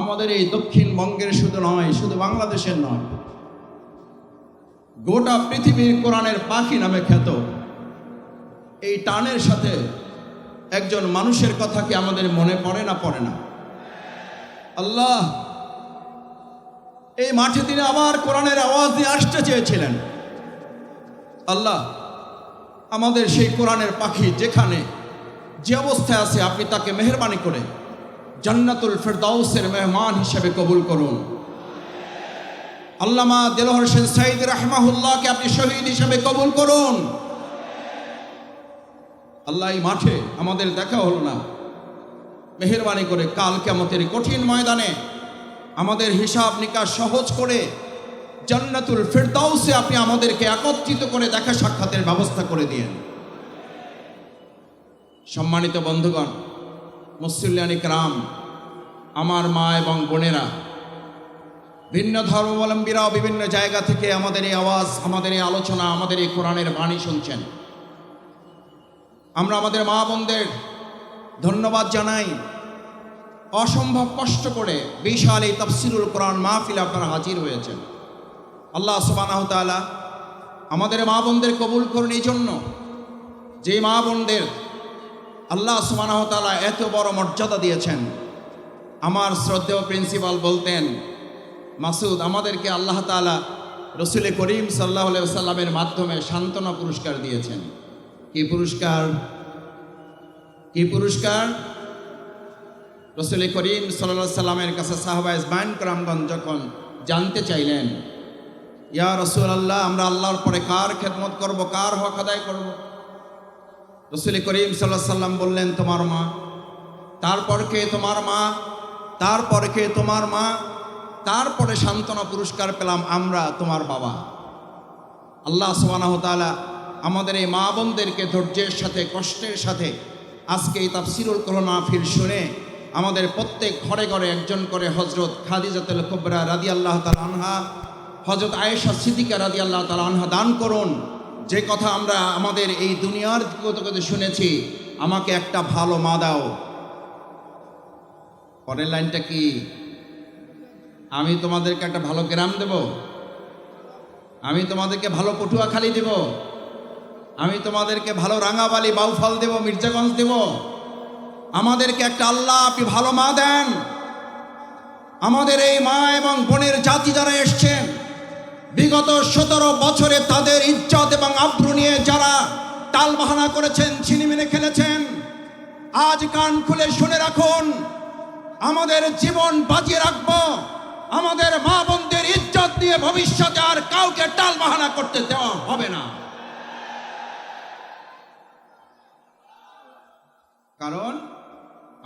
আমাদের এই দক্ষিণবঙ্গের শুধু নয়, শুধু বাংলাদেশের নয়, গোটা পৃথিবীর কোরআনের পাখি নামে খ্যাত। এই টানের সাথে একজন মানুষের কথা কি আমাদের মনে পড়ে না পড়ে না? আল্লাহ, এই মাঠে তিনি আবার কোরআনের আওয়াজ দিয়ে আসতে চেয়েছিলেন। আল্লাহ, আমাদের সেই কোরআনের পাখি যেখানে যে অবস্থায় আছে, আপনি তাকে মেহরবানি করে জান্নাতুল ফেরদাউসের মেহমান হিসেবে কবুল করুন। আল্লামা দেলোহর হোসেন সাইদ রাহমাহুল্লাহকে আপনি শহীদ হিসেবে কবুল করুন। আল্লাহ এই মাঠে আমাদের দেখা হলো না। মেহরবানি করে কাল কেমতের কঠিন ময়দানে আমাদের হিসাব নিকাশ সহজ করে জান্নাতুল ফেরদাউসে আপনি আমাদেরকে একত্রিত করে দেখা সাক্ষাতের ব্যবস্থা করে দিয়েন। সম্মানিত বন্ধুগণ মুসল্লিয়ানিক রাম আমার মা এবং বোনেরা, ভিন্ন ধর্মাবলম্বীরাও বিভিন্ন জায়গা থেকে আমাদের এই আওয়াজ, আমাদের এই আলোচনা, আমাদের এই কোরআনের বাণী শুনছেন। আমরা আমাদের মা বোনদের ধন্যবাদ জানাই। অসম্ভব কষ্ট করে বিশাল এই তফসিরুল কোরআন মাহফিল আপনারা হাজির হয়েছেন। আল্লাহ সুবানাহ তাআলা আমাদের মা বোনদের কবুল করুন। এই জন্য যে মা বোনদের আল্লাহ সুবানাহ তাআলা এত বড় মর্যাদা দিয়েছেন। আমার শ্রদ্ধেয় প্রিন্সিপাল বলতেন, মাসুদ, আমাদেরকে আল্লাহ তাআলা রসুল করিম সাল্লাহ সাল্লামের মাধ্যমে সান্ত্বনা পুরস্কার দিয়েছেন। কি পুরস্কার? কি পুরস্কার? রসুল করিম সাল্লাহ সাল্লামের কাছে সাহাবা বাইন করামগঞ্জ যখন জানতে চাইলেন, ইয়া রসুল আল্লাহ আমরা আল্লাহর পরে কার খেদমত করব, কার হক আদায় করব? রসুল করিম সাল্লাহ সাল্লাম বললেন, তোমার মা। তারপর কে? তোমার মা। তারপর কে? তোমার মা। তারপরে সান্ত্বনা পুরস্কার পেলাম আমরা, তোমার বাবা। আল্লাহ সুবানাহ তাআলা আমাদের এই মা বোনদেরকে ধৈর্যের সাথে, কষ্টের সাথে আজকে এই তাফসিরুল মাহফিল শুনে আমাদের প্রত্যেক ঘরে ঘরে একজন করে হজরত খাদিজাতুল কুবরা রাদি আল্লাহ তালা আনহা হজরত আয়েশা সিদ্দিকা রাদি আল্লাহ তালা আনহা দান করুন। যে কথা আমরা আমাদের এই দুনিয়ার কত কত শুনেছি, আমাকে একটা ভালো মা দাও। পরের লাইনটা কি? আমি তোমাদেরকে একটা ভালো গ্রাম দেব। আমি তোমাদেরকে ভালো পটুয়াখালী দেব। আমি তোমাদেরকে ভালো রাঙাবালি, বাউফল দেব, মির্জাগঞ্জ দেব। আমাদেরকে একটা আল্লাহ আপনি ভালো মা দেন। আমাদের এই মা এবং বোনের জাতি যারা এসছেন বিগত সতেরো বছরে তাদের ইজ্জত এবং আব্রু নিয়ে যারা টাল বাহানা করেছেন, ছিনিমিনে খেলেছেন, আজ কান খুলে শুনে রাখুন, আমাদের জীবন বাজিয়ে রাখব, আমাদের মা বোনদের ইজ্জত নিয়ে ভবিষ্যতে আর কাউকে টাল বাহানা করতে দেওয়া হবে না। কারণ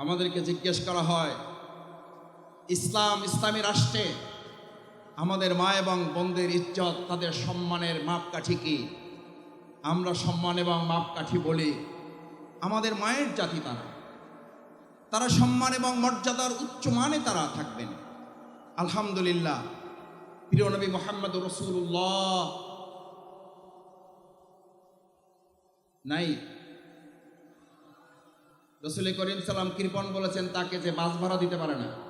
আমাদেরকে জিজ্ঞেস করা হয়, ইসলাম ইসলামী রাষ্ট্রে আমাদের মা এবং বোনদের ইজ্জত, তাদের সম্মানের মাপকাঠি কি? আমরা সম্মান এবং মাপকাঠি বলি আমাদের মায়ের জাতি তারা। তারা সম্মান এবং মর্যাদার উচ্চ মানে তারা থাকবেন। আলহামদুলিল্লাহ, প্রিয় নবী মোহাম্মদ রসুল্লাহ নাই। রসুল করিম সাল্লাম কৃপন বলেছেন তাকে যে বাস ভাড়া দিতে পারে না।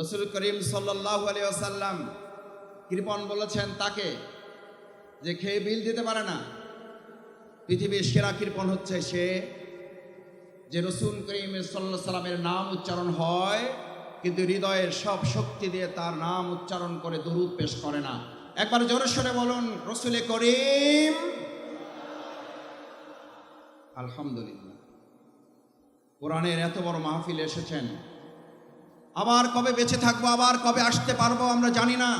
রসুল করিম সাল্লাহ আলিয়াল্লাম কৃপন বলেছেন তাকে যে খেয়ে বিল দিতে পারে না। পৃথিবীর সেরা কৃপন হচ্ছে সে যে রসুল করিম সাল্লাহ সাল্লামের নাম উচ্চারণ হয়, কিন্তু হৃদয়ের সব শক্তি দিয়ে তার নাম উচ্চারণ করে দরুদ পেশ করে না। একবার জোরে সরে বলুন, রসুলে করিম, আলহামদুলিল্লাহ। কোরআনের এত বড় মাহফিল এসেছেন। আবার কবে বেঁচে থাকব, আবার কবে আসতে পারব আমরা জানি না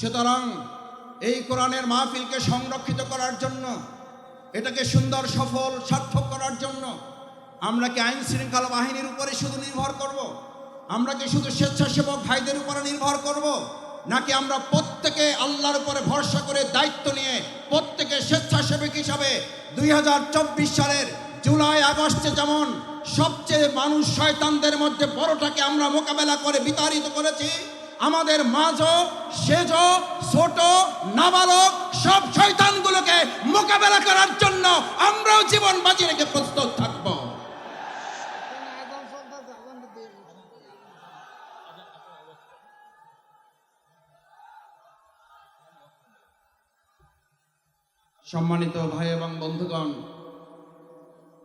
সুতরাং এই কোরআনের মাহফিলকে সংরক্ষিত করার জন্য, এটাকে সুন্দর, সফল, সার্থক করার জন্য আমরা কি আইন শৃঙ্খলা বাহিনীর উপরে শুধু নির্ভর করব। আমরা কি শুধু স্বেচ্ছাসেবক ভাইদের উপরে নির্ভর করব। নাকি আমরা প্রত্যেকে আল্লাহর উপরে ভরসা করে দায়িত্ব নিয়ে প্রত্যেকে স্বেচ্ছাসেবক হিসাবে দুই হাজার চব্বিশ সালের জুলাই আগস্টে যেমন সবচেয়ে মানুষ শয়তানদের মধ্যে বড়টাকে আমরা মোকাবেলা করে বিতাড়িত করেছি। আমাদের মাঝ, সেজ, ছোট, নাবালক সব শয়তানগুলোকে মোকাবেলা করার জন্য আমরাও জীবন বাজি রেখে প্রস্তুত থাকব। সম্মানিত ভাই এবং বন্ধুগণ,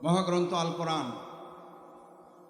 মহাগ্রন্থ আল কোরআন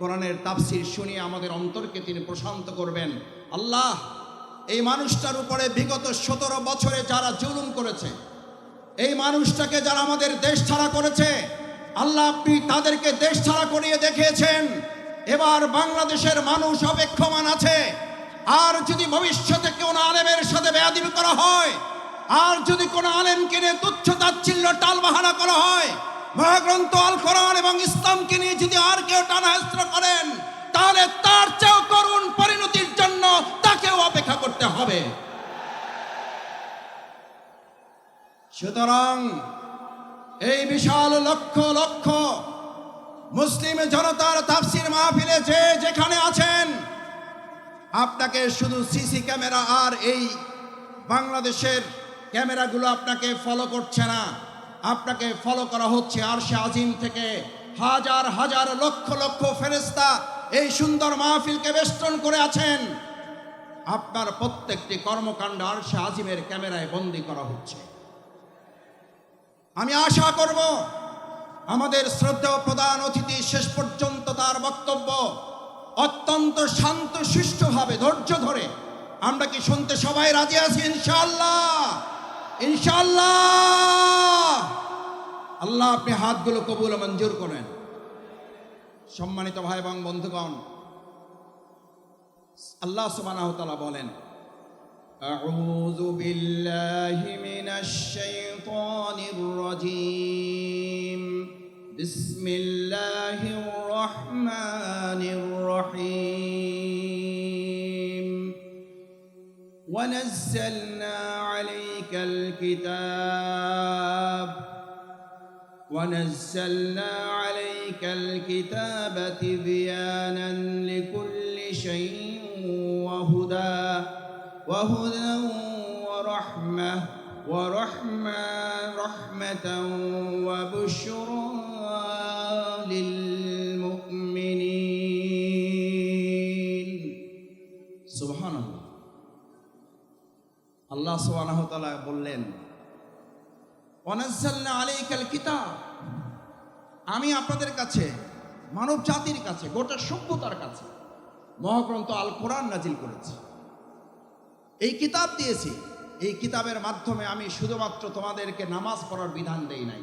কোরআনের তাফসির শুনিয়ে আমাদের অন্তরকে তিনি প্রশান্ত করবেন। আল্লাহ, এই মানুষটার উপরে বিগত সতেরো বছরে যারা জুলুম করেছে, এই মানুষটাকে যারা আমাদের দেশ ছাড়া করেছে, আল্লাহ আপনি তাদেরকে দেশ ছাড়া করিয়ে দেখিয়েছেন। এবার বাংলাদেশের মানুষ অপেক্ষমান আছে। আর যদি ভবিষ্যতে কোনো আলেমের সাথে বেয়াদিবি করা হয়, আর যদি কোনো আলেমকে নিয়ে তুচ্ছ তাচ্ছিল্য টালবাহানা করা হয় মহাগ্রন্থ আল কোরআন এবং ইসলামকে নিয়ে যদি আর কেউ টানাহেস্ত্র করেন, তাহলে তার চেয়েও করুণ পরিণতির জন্য তাকেও অপেক্ষা করতে হবে। সুতরাং এই বিশাল লক্ষ লক্ষ মুসলিম জনতার তাফসির মাহফিলে যে যেখানে আছেন, আপনাকে শুধু সিসি ক্যামেরা আর এই বাংলাদেশের ক্যামেরাগুলো আপনাকে ফলো করছে না। আপনাকে ফলো করা হচ্ছে আর সে আজিম থেকে হাজার হাজার, লক্ষ লক্ষ ফেরেস্তা এই সুন্দর মাহফিলকে বেষ্টন করে আছেন। আপনার প্রত্যেকটি কর্মকাণ্ড আর সে আজিমের ক্যামেরায় বন্দি করা হচ্ছে। আমি আশা করব আমাদের শ্রদ্ধেয় প্রধান অতিথি শেষ পর্যন্ত তার বক্তব্য অত্যন্ত শান্ত সুষ্ঠুভাবে ধৈর্য ধরে আমরা কি শুনতে সবাই রাজি আছি ইনশাল্লাহ ইনশাল্লাহ আল্লাহ আপনি হাতগুলো কবুল ও মঞ্জুর করেন সম্মানিত ভাই এবং বন্ধুগণ আল্লাহ সুবহানাহু ওয়া তাআলা বলেন أعوذ بالله من الشيطان الرجيم بسم الله الرحمن الرحيم ونزلنا عليك الكتاب ونزلنا عليك الكتاب تبيانا لكل شيء وهدى وهدى ورحمة ورحمة رحمة وبشرى আল্লাহ বললেন কিতাব। আমি আপনাদের কাছে মানব জাতির কাছে, গোটা সভ্যতার কাছে মহাগ্রন্থ আল কোরআন নাজিল করেছি। এই কিতাব দিয়েছি। এই কিতাবের মাধ্যমে আমি শুধুমাত্র তোমাদেরকে নামাজ পড়ার বিধান দেই নাই।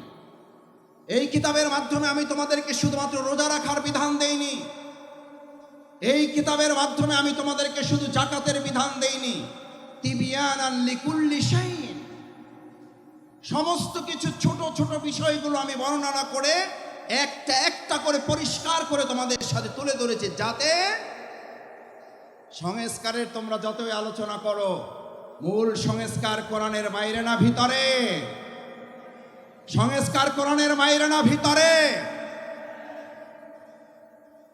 এই কিতাবের মাধ্যমে আমি তোমাদেরকে শুধুমাত্র রোজা রাখার বিধান দেইনি। এই কিতাবের মাধ্যমে আমি তোমাদেরকে শুধু জাকাতের বিধান দেইনি। সমস্ত কিছু ছোট ছোট বিষয়গুলো আমি বর্ণনা করে একটা একটা করে পরিষ্কার করে তোমাদের সাথে তুলে ধরেছি যাতে সংস্কারের তোমরা যতই আলোচনা করো, মূল সংস্কার কোরআনের বাইরে না ভিতরে। সংস্কার কোরআনের বাইরে না ভিতরে।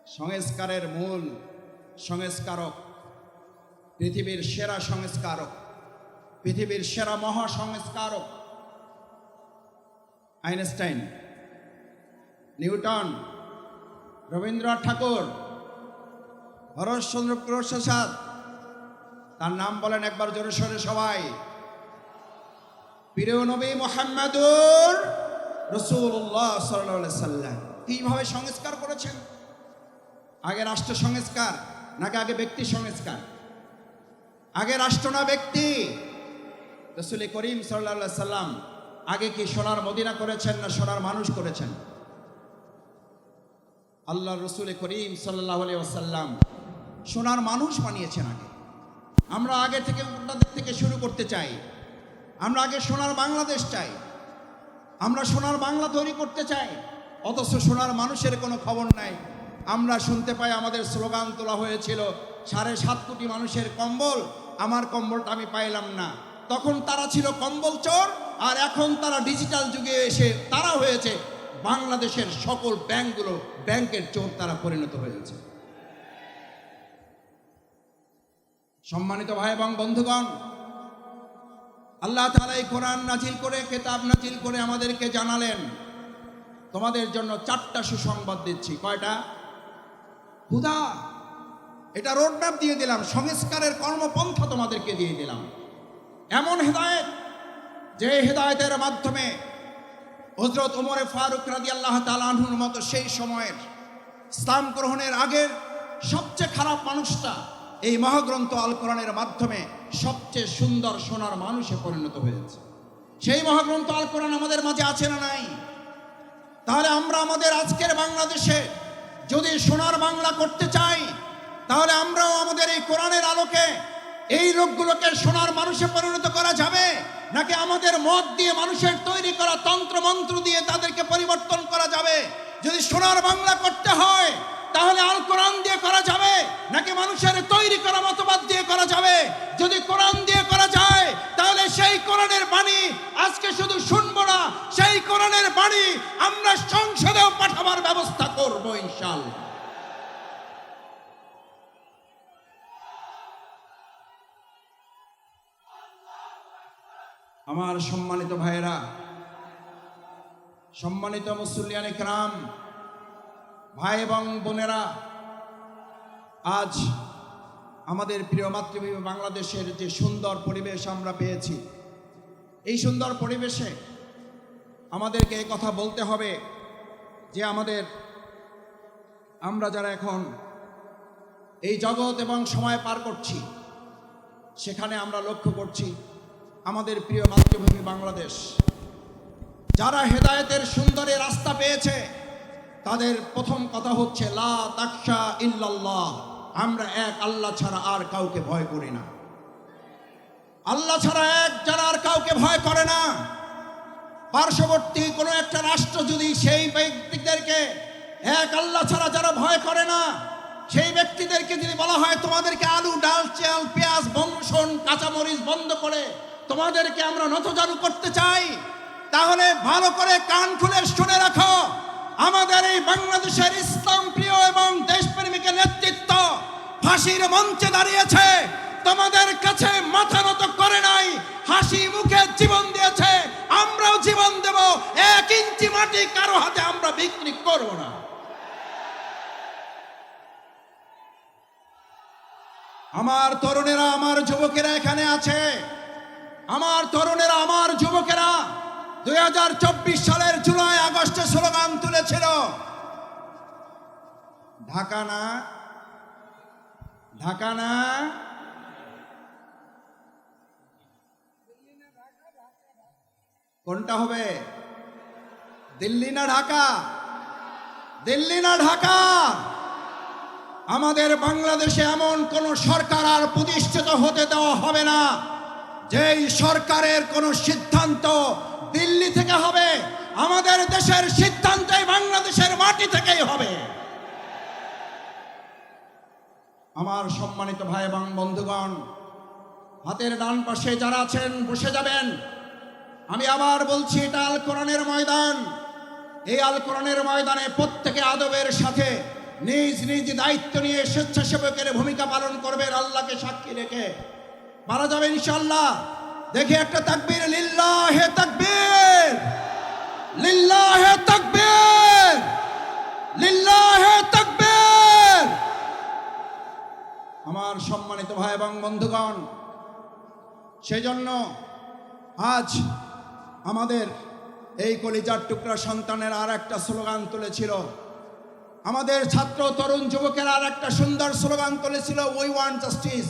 সংস্কারের মূল সংস্কারক পৃথিবীর সেরা সংস্কারক, পৃথিবীর সেরা মহা সংস্কারক, আইনস্টাইন, নিউটন, রবীন্দ্রনাথ ঠাকুর, হরশচন্দ্র প্রসাদ, তার নাম বলেন একবার জোরে সরে সবাই। প্রিয় নবী মোহাম্মদুর রসুল্লাহ সাল্লাহ সাল্লাম। কীভাবে সংস্কার করেছেন? আগে রাষ্ট্র সংস্কার, নাকি আগে ব্যক্তি সংস্কার? আগে রাষ্ট্র না ব্যক্তি। রসুল করিম সাল্লা সাল্লাম আগে কি সোনার মদিনা করেছেন না সোনার মানুষ করেছেন? আল্লাহ রসুল করিম সাল্লাহ আসাল্লাম সোনার মানুষ বানিয়েছেন আগে। আমরা আগে থেকে অন্যদের থেকে শুরু করতে চাই। আমরা আগে সোনার বাংলাদেশ চাই। আমরা সোনার বাংলা তৈরি করতে চাই। অথচ সোনার মানুষের কোনো খবর নাই। আমরা শুনতে পাই আমাদের স্লোগান তোলা হয়েছিল, সাড়ে সাত কোটি মানুষের কম্বল আমার কম্বলটা আমি পাইলাম না। তখন তারা ছিল কম্বল চোর, আর এখন তারা ডিজিটাল যুগে এসে তারা হয়েছে বাংলাদেশের সকল ব্যাংকগুলো, ব্যাংকের চোর তারা পরিণত হয়েছে। সম্মানিত ভাই এবং বন্ধুগণ, আল্লাহ তাআলা এই কোরআন নাজিল করে, কেতাব নাজিল করে আমাদেরকে জানালেন, তোমাদের জন্য চারটা সুসংবাদ দিচ্ছি। কয়টা? হুদা। এটা রোডম্যাপ দিয়ে দিলাম, সংস্কারের কর্মপন্থা তোমাদেরকে দিয়ে দিলাম। এমন হেদায়েত, যে হেদায়েতের মাধ্যমে হজরত ওমরে ফারুক রাদি আল্লাহ তালাহুর মতো সেই সময়ের ইসলাম গ্রহণের আগের সবচেয়ে খারাপ মানুষটা এই মহাগ্রন্থ আল কোরআনের মাধ্যমে সবচেয়ে সুন্দর সোনার মানুষে পরিণত হয়েছে। সেই মহাগ্রন্থ আল কোরআন আমাদের মাঝে আছে না নাই? তাহলে আমরা আমাদের আজকের বাংলাদেশে যদি সোনার বাংলা করতে চাই তাহলে আমরাও আমাদের এই কোরআনের আলোকে এই লোকগুলোকে সোনার মানুষে পরিণত করা যাবে? নাকি আমাদের মত দিয়ে মানুষের তৈরি করা তন্ত্র মন্ত্র দিয়ে তাদেরকে পরিবর্তন করা যাবে? যদি সোনার বাংলা করতে হয়, তাহলে আল কোরআন দিয়ে করা যাবে? নাকি মানুষের তৈরি করা মতবাদ দিয়ে করা যাবে? যদি কোরআন দিয়ে করা যায়, তাহলে সেই কোরআনের বাণী আজকে শুধু শুনব না, সেই কোরআনের বাণী আমরা সংসদেও পাঠাবার ব্যবস্থা করব ইনশাআল্লাহ। আমার সম্মানিত ভাইয়েরা, সম্মানিত মুসল্লিয়ান ইকরাম, ভাই এবং বোনেরা, আজ আমাদের প্রিয় মাতৃভূমি বাংলাদেশের যে সুন্দর পরিবেশ আমরা পেয়েছি, এই সুন্দর পরিবেশে আমাদেরকে এই কথা বলতে হবে যে আমাদের, আমরা যারা এখন এই জগৎ এবং সময় পার করছি, সেখানে আমরা লক্ষ্য করছি আমাদের প্রিয় মাতৃভূমি বাংলাদেশ। যারা হেদায়েতের সুন্দরী রাস্তা পেয়েছে, তাদের প্রথম কথা হচ্ছে, লা তাকশা ইল্লাল্লাহ। আমরা এক, আল্লাহ ছাড়া আর কাউকে ভয় করি না। আল্লাহ ছাড়া এক, যারা আর কাউকে ভয় করে না। পার্শ্ববর্তী কোনো একটা রাষ্ট্র যদি সেই ব্যক্তিদেরকে, এক, আল্লাহ ছাড়া যারা ভয় করে না, সেই ব্যক্তিদেরকে যদি বলা হয়, তোমাদেরকে আলু, ডাল, চাল, পেঁয়াজ, বংশন, কাঁচামরিচ বন্ধ করে তোমাদেরকে আমরা নতজানু করতে চাই, তাহলে ভালো করে কান খুলে শুনে রাখো, আমাদের এই বাংলাদেশের ইসলাম প্রিয় এবং দেশপ্রেমিকের নেতৃত্ব ফাঁসির মঞ্চে দাঁড়িয়েছে, তোমাদের কাছে মাথা নত করে নাই, হাসি মুখে জীবন দিয়েছে, আমরাও জীবন দেব, এক ইঞ্চি মাটি কারও হাতে আমরা বিক্রি করব না। আমার তরুণেরা, আমার যুবকেরা এখানে আছে। আমার তরুণেরা, আমার যুবকেরা, দুই হাজার চব্বিশ সালের জুলাই, আগস্টে স্লোগান তুলেছিল, ঢাকা না ঢাকা না, কোনটা হবে? দিল্লি না ঢাকা? দিল্লি না ঢাকা? আমাদের বাংলাদেশে এমন কোন সরকার আর প্রতিষ্ঠিত হতে দেওয়া হবে না। যেই সরকারের কোন সিদ্ধান্ত দিল্লি থেকে হবে, আমাদের দেশের সিদ্ধান্তই বাংলাদেশের মাটি থেকেই হবে। আমার সম্মানিত ভাই এবং বন্ধুগণ, হাতের ডান পাশে যারা আছেন, বসে যাবেন। আমি আবার বলছি, এটা আল কোরআনের ময়দান। এই আল কোরআনের ময়দানে প্রত্যেকে আদবের সাথে নিজ নিজ দায়িত্ব নিয়ে স্বেচ্ছাসেবকের ভূমিকা পালন করবেন, আল্লাহকে সাক্ষী রেখে। মারা যাবে ইনশাল্লাহ দেখি একটা তাকবীর, লিল্লাহে তাকবীর। লিল্লাহে তাকবীর। লিল্লাহে তাকবীর। আমার সম্মানিত ভাই এবং বন্ধুগণ, সেজন্য আজ আমাদের এই কলিজার টুকরা সন্তানের আর একটা স্লোগান তুলেছিল। আমাদের ছাত্র, তরুণ, যুবকের আর একটা সুন্দর স্লোগান তুলেছিল উই ওয়ান্ট জাস্টিস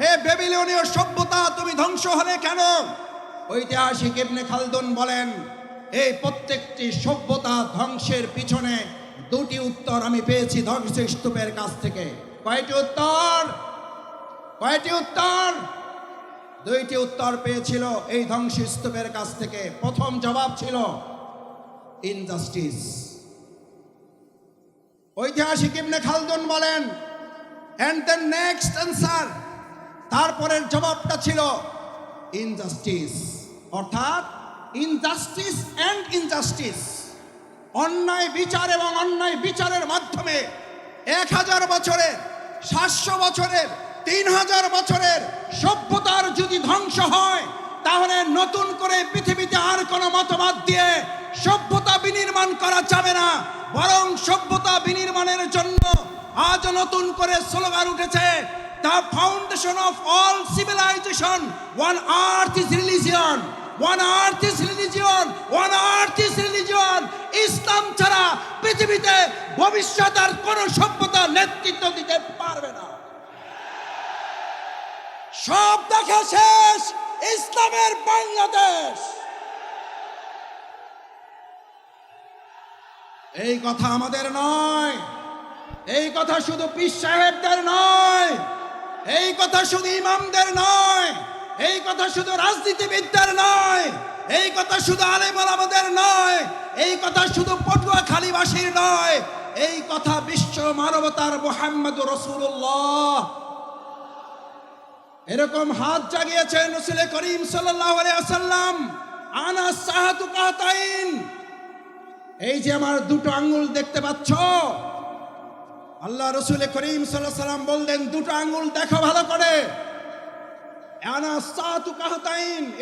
হে বেবিলনীয় সভ্যতা, তুমি ধ্বংস হলে কেন? ঐতিহাসিক ইবনে খালদুন বলেন, এই প্রত্যেকটি সভ্যতা ধ্বংসের পিছনে দুটি উত্তর আমি পেয়েছি ধ্বংস স্তূপের কাছ থেকে। কয়টি উত্তর? কয়টি উত্তর? দুইটি উত্তর পেয়েছিল এই ধ্বংস স্তূপের কাছ থেকে। প্রথম জবাব ছিল, ইনজাস্টিস। ঐতিহাসিক ইবনে খালদুন বলেন অ্যান্ড দ্য নেক্সট অ্যান্সার তারপরের জবাবটা ছিল ইনজাস্টিস অর্থাৎ ইনজাস্টিস অ্যান্ড ইনজাস্টিস অন্যায় বিচার এবং অন্যায় বিচারের মাধ্যমে এক হাজার বছরের, সাতশো বছরের, তিন হাজার বছরের সভ্যতার যদি ধ্বংস হয়, তাহলে নতুন করে পৃথিবীতে আর কোনো মতবাদ দিয়ে সভ্যতা বিনির্মাণ করা যাবে না। বরং সভ্যতা বিনির্মাণের জন্য আজ নতুন করে স্লোগান উঠেছে the foundation of all civilization one earth is religion one earth is religion one earth is religion ইসলাম ছাড়া পৃথিবীতে ভবিষ্যৎ আর কোন সভ্যতা নেতৃত্ব দিতে পারবে না। সব দেখা শেষ। ইসলামের বাংলাদেশ। এই কথা আমাদের নয়। এই কথা শুধু পীর সাহেবদের নয়। এই কথা শুধু ইমামদের নয়, এই কথা শুধু রাজনীতিবিদদের নয়, এই কথা শুধু আলেমল আমাদের নয়, এই কথা শুধু পটুয়াখালীবাসীর নয়, এই কথা বিশ্ব মানবতার মোহাম্মদ রসুল্লাহ এরকম হাত জাগিয়েছেন রসুল করিম আসাল্লাম আনা সাহাতু কাতাইন এই যে আমার দুটো আঙ্গুল দেখতে পাচ্ছ আল্লাহ রসুল করিম সাল্লাহ সাল্লাম বললেন, দুটো আঙ্গুল দেখো ভালো করে।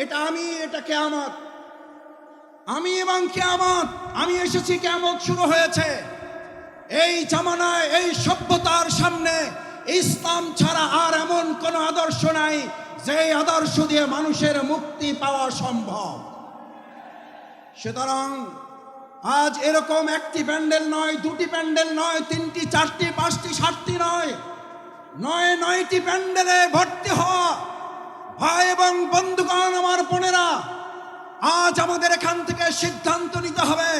এটা আমি, এটা কেয়ামত। আমি এবং কেয়ামত, আমি এসেছি, কেয়ামত শুরু হয়েছে। এই জামানায়, এই সভ্যতার সামনে ইসলাম ছাড়া আর এমন কোন আদর্শ নাই যে আদর্শ দিয়ে মানুষের মুক্তি পাওয়া সম্ভব। সুতরাং আজ এরকম একটি প্যান্ডেল নয়, দুটি প্যান্ডেল নয়, তিনটি, চারটি, পাঁচটি, সাতটি নয়। নয়, নয়টি প্যান্ডেলে ভর্তি হওয়া ভাই এবং বন্ধুগণ আমার বোনেরা, আজ আমাদের এখান থেকে সিদ্ধান্ত নিতে হবে।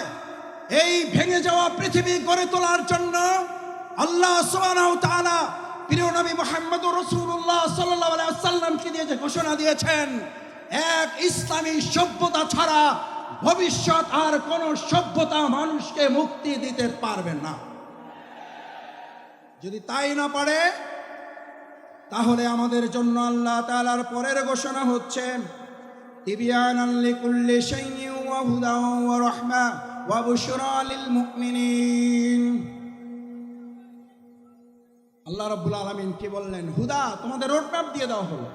এই ভেঙে যাওয়া পৃথিবী গড়ে তোলার জন্য আল্লাহ তাআলা প্রিয় নবী মুহাম্মদ রাসূলুল্লাহ সাল্লাল্লাহু আলাইহি ওয়াসাল্লামকে দিয়ে যে ঘোষণা দিয়েছেন, এক ইসলামী সভ্যতা ছাড়া ভবিষ্যৎ আর কোন সভ্যতা মানুষকে মুক্তি দিতে পারবে না। যদি তাই না পারে, তাহলে আমাদের জন্য আল্লাহ তালার পরের ঘোষণা হচ্ছে আল্লাহ রাব্বুল আলামিন কি বললেন? হুদা, তোমাদের রোডম্যাপ দিয়ে দেওয়া হলো।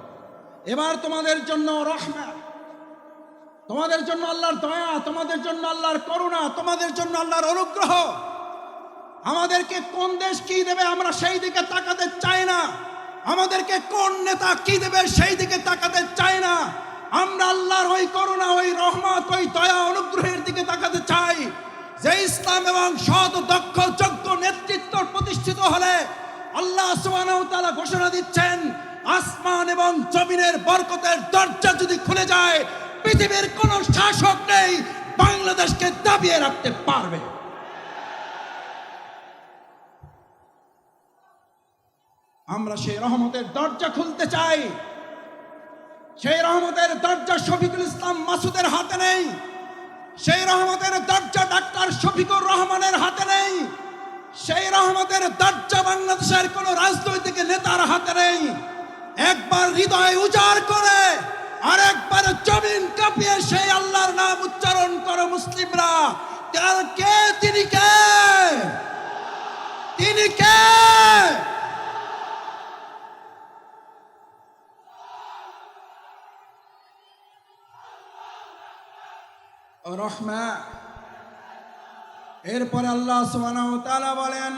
এবার তোমাদের জন্য রহমা তোমাদের জন্য আল্লাহর দয়া, তোমাদের জন্য আল্লাহর করুণা, তোমাদের জন্য আল্লাহর অনুগ্রহ। আমাদেরকে কোন দেশ কি দেবে আমরা সেই দিকে তাকাতে চাই না। আমাদেরকে কোন নেতা কি দেবে সেই দিকে তাকাতে চাই না। আমরা আল্লাহর ওই করুণা, ওই রহমত, ওই দয়া, অনুগ্রহের দিকে তাকাতে চাই। যে ইসলাম এবং সৎ, দক্ষ, যোগ্য নেতৃত্ব প্রতিষ্ঠিত হলে আল্লাহ ঘোষণা দিচ্ছেন, আসমান এবং জমিনের বরকতের দরজা যদি খুলে যায় পৃথিবীর কোন শাসক নেই বাংলাদেশকে দাবিয়ে রাখতে পারবে। আমরা সেই রহমতের দরজা খুলতে চাই। সেই রহমতের দরজা শফিকুল ইসলাম মাসুদের হাতে নেই। সেই রহমতের দরজা ডাক্তার শফিকুর রহমানের হাতে নেই। সেই রহমতের দরজা বাংলাদেশের কোন রাজনৈতিক নেতার হাতে নেই। একবার হৃদয় উজাড় করে আর একবার জমিন কাঁপিয়ে সেই আল্লাহর নাম উচ্চারণ করো মুসলিমরা। তার কে? তিনি কে? তিনি কে? রহমা। এরপরে আল্লাহ সুবহানাহু ওয়া তাআলা বলেন,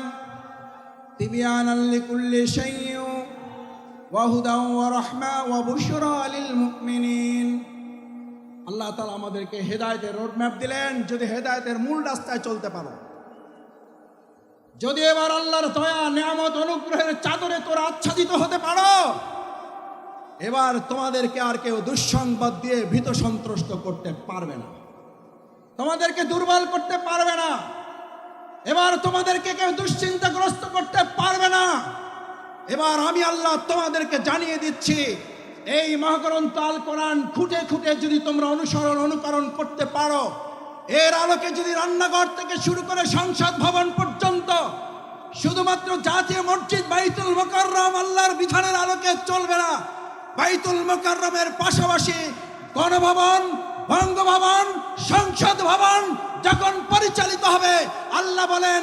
তিবিয়ানাল লিকুল্লি শাইইন। ওয়া হুদাও ওয়া রাহমা ওয়া বুশরা লিল মুমিনিন। আল্লাহ তাআলা আমাদেরকে হেদায়েতের রোডম্যাপ দিলেন, যদি হেদায়েতের মূল রাস্তায় চলতে পারো। যদি এবার আল্লাহর দয়া, নিয়ামত, অনুগ্রহের চাদরে তোরা আচ্ছাদিত হতে পারো, এবার তোমাদেরকে আর কেউ দুঃসংবাদ দিয়ে ভীত সন্ত্রস্ত করতে পারবে না। তোমাদেরকে দুর্বল করতে পারবে না। এবার তোমাদেরকে কেউ দুশ্চিন্তাগ্রস্ত করতে পারবে না। এবার আমি আল্লাহ তোমাদেরকে জানিয়ে দিচ্ছি, এই মহাগ্রন্থ আল কোরআন খুঁটে খুঁটে যদি তোমরা অনুসরণ, অনুকরণ করতে পারো, এর আলোকে যদি রান্নাঘর থেকে শুরু করে সংসদ ভবন পর্যন্ত শুধুমাত্র জাতীয় মসজিদ বাইতুল মোকাররম আল্লাহর বিধানের আলোকে চলবে না, বাইতুল মোকাররমের পাশাপাশি গণভবন, বঙ্গভবন, সংসদ ভবন যখন পরিচালিত হবে, আল্লাহ বলেন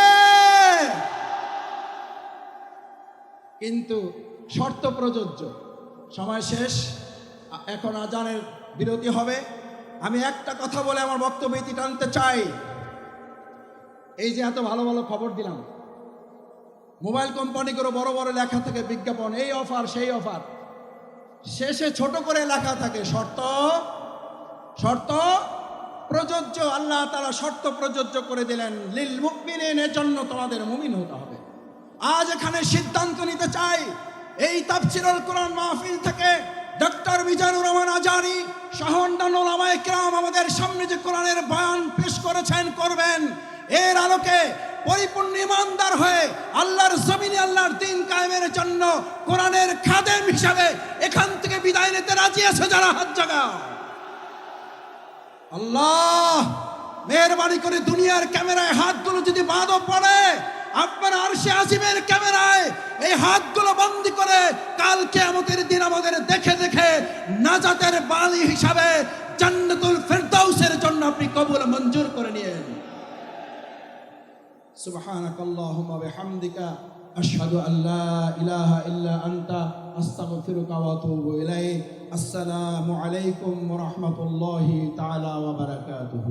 কিন্তু শর্ত প্রযোজ্য। সময় শেষ, এখন আজানের বিরতি হবে। আমি একটা কথা বলে আমার বক্তব্য ইতি টানতে চাই। এই যে এত ভালো ভালো খবর দিলাম। মোবাইল কোম্পানিগুলো বড় বড় লেখা থাকে, বিজ্ঞাপন, এই অফার, সেই অফার। শেষে ছোট করে লেখা থাকে, শর্ত শর্ত প্রযোজ্য, আল্লাহ তারা শর্ত প্রযোজ্য করে দিলেন, লিল মুকমিনের জন্য তোমাদের মুমিন হতে হবে। আজ এখানে সিদ্ধান্ত নিতে চাই। এই তাফসিরুল কোরআন মাহফিল থেকে ডক্টর মিজানুর রহমান আজারি শাহন্দান ওলামায়ে কেরাম আমাদের সামনে যে কোরআনের বয়ান পেশ করেছেন, করবেন। এর আলোকে পরিপূর্ণ ইমানদার হয়ে আল্লাহর জমিনে আল্লাহর দিন কায়েমের জন্য কোরআনের খাদেম হিসাবে এখান থেকে বিদায় নিতে রাজি আছে যারা? হাত জাগাও। আল্লাহ, মেহরবানি করে দুনিয়ার ক্যামেরায় হাত হাতগুলো যদি বাঁধও পড়ে আপনার আরশে আজিমের ক্যামেরায় এই হাতগুলো বন্দি করে কালকে আমাদের দিন আমাদের দেখে দেখে নাজাতের বাণী হিসাবে জান্নাতুল ফেরদাউসের জন্য আপনি কবুল মঞ্জুর করে নিয়েন سبحانك اللهم وبحمدك أشهد أن لا إله إلا أنت أستغفرك وأتوب إليك السلام عليكم ورحمة الله تعالى وبركاته